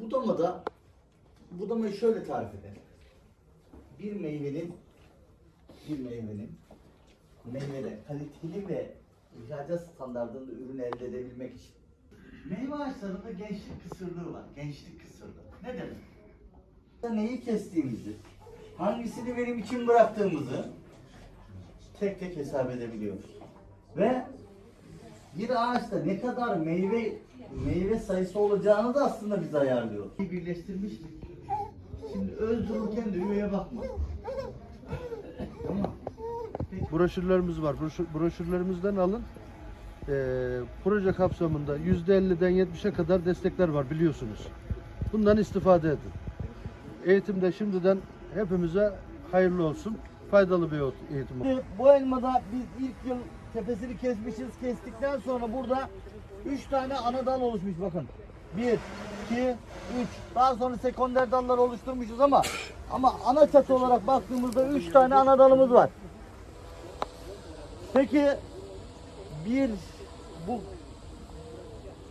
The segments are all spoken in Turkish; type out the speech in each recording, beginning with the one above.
Budamada budamayı şöyle tarif edelim. Bir meyvenin bir meyvenin meyvede kaliteli ve ihracat standartında ürün elde edebilmek için meyve ağaçlarında gençlik kısırlığı var. Gençlik kısırlığı. Ne demek? Neyi kestiğimizi, hangisini benim için bıraktığımızı tek tek hesap edebiliyoruz. Ve bir ağaçta ne kadar meyve meyve sayısı olacağını da aslında biz ayarlıyoruz. Birleştirmiştik. Şimdi öz dururken de üveye bakma. Tamam. broşürlerimiz var. Broşür, broşürlerimizden alın. Ee, proje kapsamında %50'den 70'e kadar destekler var biliyorsunuz. Bundan istifade edin. Eğitimde şimdiden hepimize hayırlı olsun. Faydalı bir eğitim bu elmada biz ilk yıl tepesini kesmişiz. Kestikten sonra burada 3 tane ana dal oluşmuş bakın. 1, 2, 3. Daha sonra sekonder dallar oluşturmuşuz ama ama ana çatı olarak baktığımızda 3 tane ana dalımız var. Peki bir bu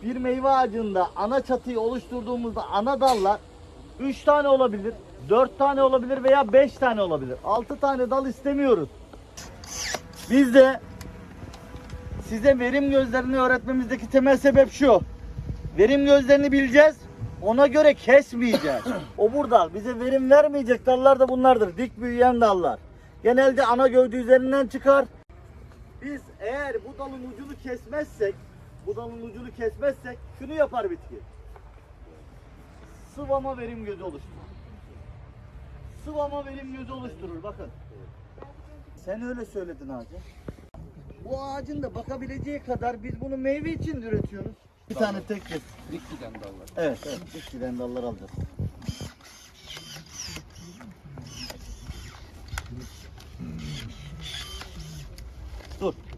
bir meyve ağacında ana çatıyı oluşturduğumuzda ana dallar 3 tane olabilir, 4 tane olabilir veya 5 tane olabilir. 6 tane dal istemiyoruz. Biz de size verim gözlerini öğretmemizdeki temel sebep şu. Verim gözlerini bileceğiz. Ona göre kesmeyeceğiz. O burada bize verim vermeyecek dallar da bunlardır. Dik büyüyen dallar. Genelde ana gövde üzerinden çıkar. Biz eğer bu dalın ucunu kesmezsek, bu dalın ucunu kesmezsek şunu yapar bitki. Sıvama verim gözü oluşturur. Sıvama verim gözü oluşturur bakın. Sen öyle söyledin ağaca. Bu ağacın da bakabileceği kadar biz bunu meyve için üretiyoruz. Bir tane tek kes. Dik giden dallar. Evet, evet. Dik giden dallar alacağız.